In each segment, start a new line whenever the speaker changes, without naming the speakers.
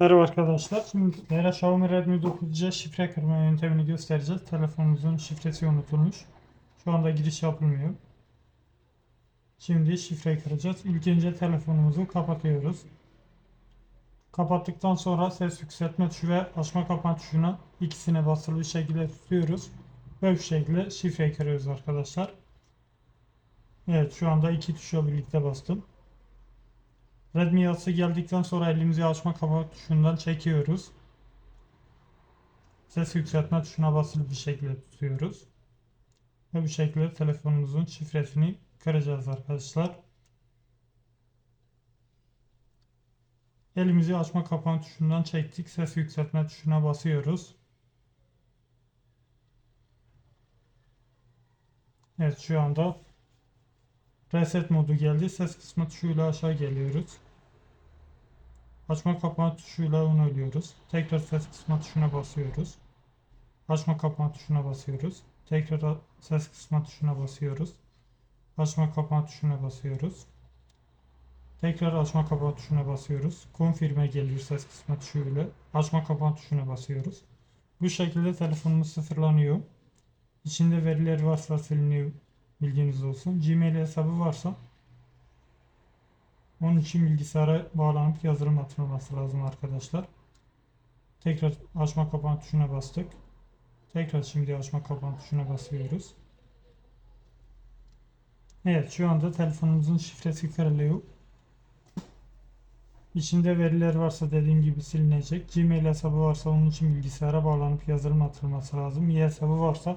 Merhaba arkadaşlar. Şimdi sizlere Xiaomi Redmi 9C şifre kırma yöntemini göstereceğiz. Telefonumuzun şifresi unutulmuş. Şu anda giriş yapılmıyor. Şimdi şifreyi kıracağız. İlk önce telefonumuzu kapatıyoruz. Kapattıktan sonra ses yükseltme tuşu ve açma kapama tuşuna ikisine basılı bir şekilde tutuyoruz. Ve bu şekilde şifreyi kırıyoruz arkadaşlar. Evet şu anda iki tuşa birlikte bastım. Redmi yazısı geldikten sonra elimizi açma kapama tuşundan çekiyoruz. Ses yükseltme tuşuna basılı bir şekilde tutuyoruz. Ve bu şekilde telefonumuzun şifresini kıracağız arkadaşlar. Elimizi açma kapama tuşundan çektik. Ses yükseltme tuşuna basıyoruz. Evet şu anda Reset modu geldi. Ses kısmı tuşuyla aşağı geliyoruz. Açma kapama tuşuyla onaylıyoruz. Tekrar ses kısmı tuşuna basıyoruz. Açma kapama tuşuna basıyoruz. Tekrar ses kısmı tuşuna basıyoruz. Açma kapama tuşuna basıyoruz. Tekrar açma kapama tuşuna basıyoruz. Konfirme geliyor ses kısmı tuşuyla. Açma kapama tuşuna basıyoruz. Bu şekilde telefonumuz sıfırlanıyor. İçinde veriler varsa siliniyor. Bilginiz olsun. Gmail hesabı varsa onun için bilgisayara bağlanıp yazılım atılması lazım arkadaşlar. Tekrar açma kapan tuşuna bastık. Tekrar şimdi açma kapan tuşuna basıyoruz. Evet şu anda telefonumuzun şifresi kırılıyor. İçinde veriler varsa dediğim gibi silinecek. Gmail hesabı varsa onun için bilgisayara bağlanıp yazılım atılması lazım. İyi hesabı varsa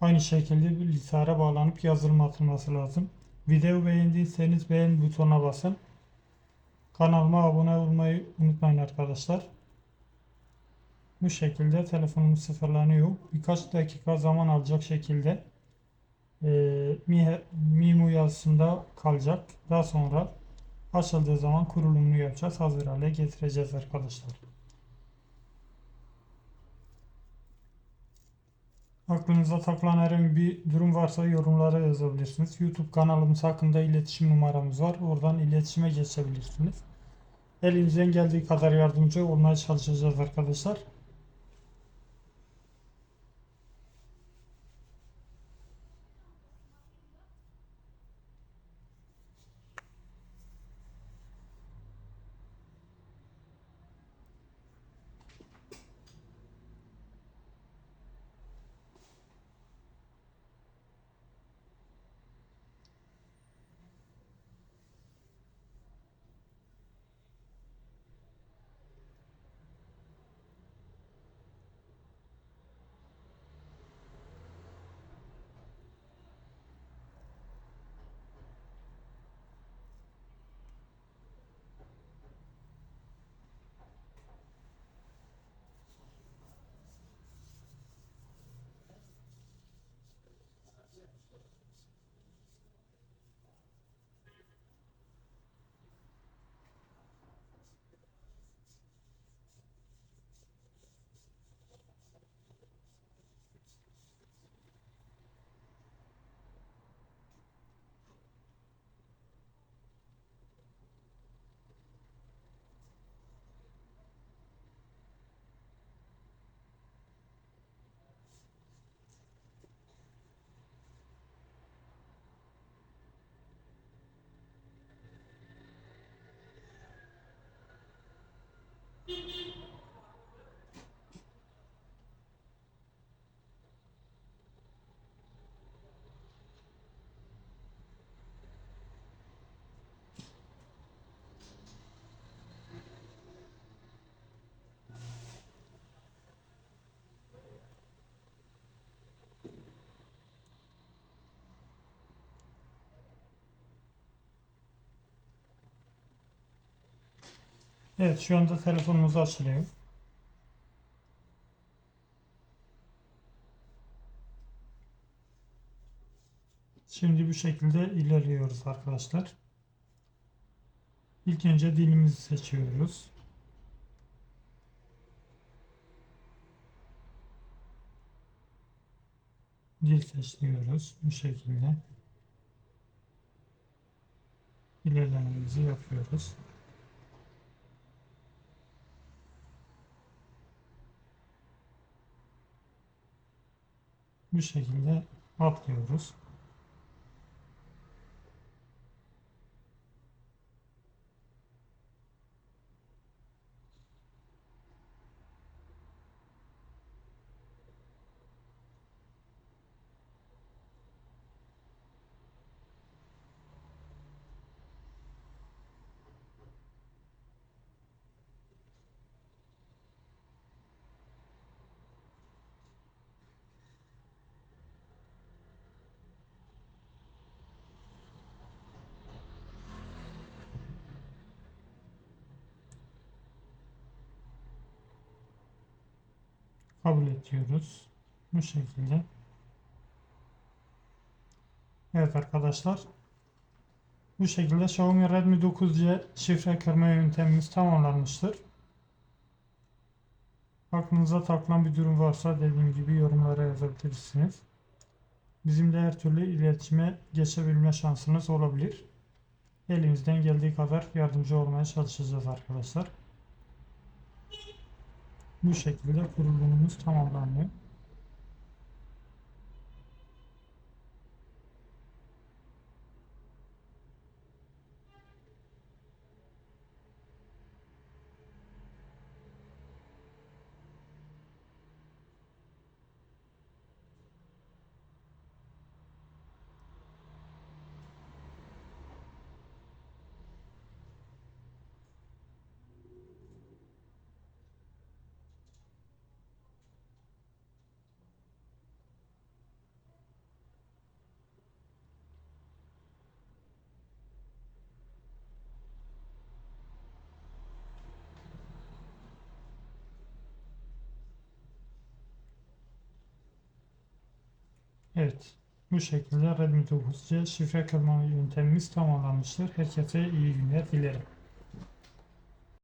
Aynı şekilde bilgisayara bağlanıp yazılım atılması lazım. Video beğendiyseniz beğen butonuna basın. Kanalıma abone olmayı unutmayın arkadaşlar. Bu şekilde telefonumuz sıfırlanıyor. Birkaç dakika zaman alacak şekilde e, Mi, MIMU yazısında kalacak. Daha sonra açıldığı zaman kurulumunu yapacağız. Hazır hale getireceğiz arkadaşlar. Aklınıza takılan herhangi bir durum varsa yorumlara yazabilirsiniz. YouTube kanalımız hakkında iletişim numaramız var. Oradan iletişime geçebilirsiniz. Elimizden geldiği kadar yardımcı olmaya çalışacağız arkadaşlar. Evet şu anda telefonumuz açılıyor. Şimdi bu şekilde ilerliyoruz arkadaşlar. İlk önce dilimizi seçiyoruz. Dil seçiyoruz bu şekilde. İlerlememizi yapıyoruz. Bu şekilde atlıyoruz. Kabul ediyoruz. Bu şekilde. Evet arkadaşlar. Bu şekilde Xiaomi Redmi 9C şifre kırma yöntemimiz tamamlanmıştır. Aklınıza takılan bir durum varsa dediğim gibi yorumlara yazabilirsiniz. Bizimle her türlü iletişime geçebilme şansınız olabilir. Elimizden geldiği kadar yardımcı olmaya çalışacağız arkadaşlar. Bu şekilde kurulumumuz tamamlanıyor. Evet. Bu şekilde Redmi 9C şifre kırma yöntemimiz tamamlanmıştır. Herkese iyi günler dilerim.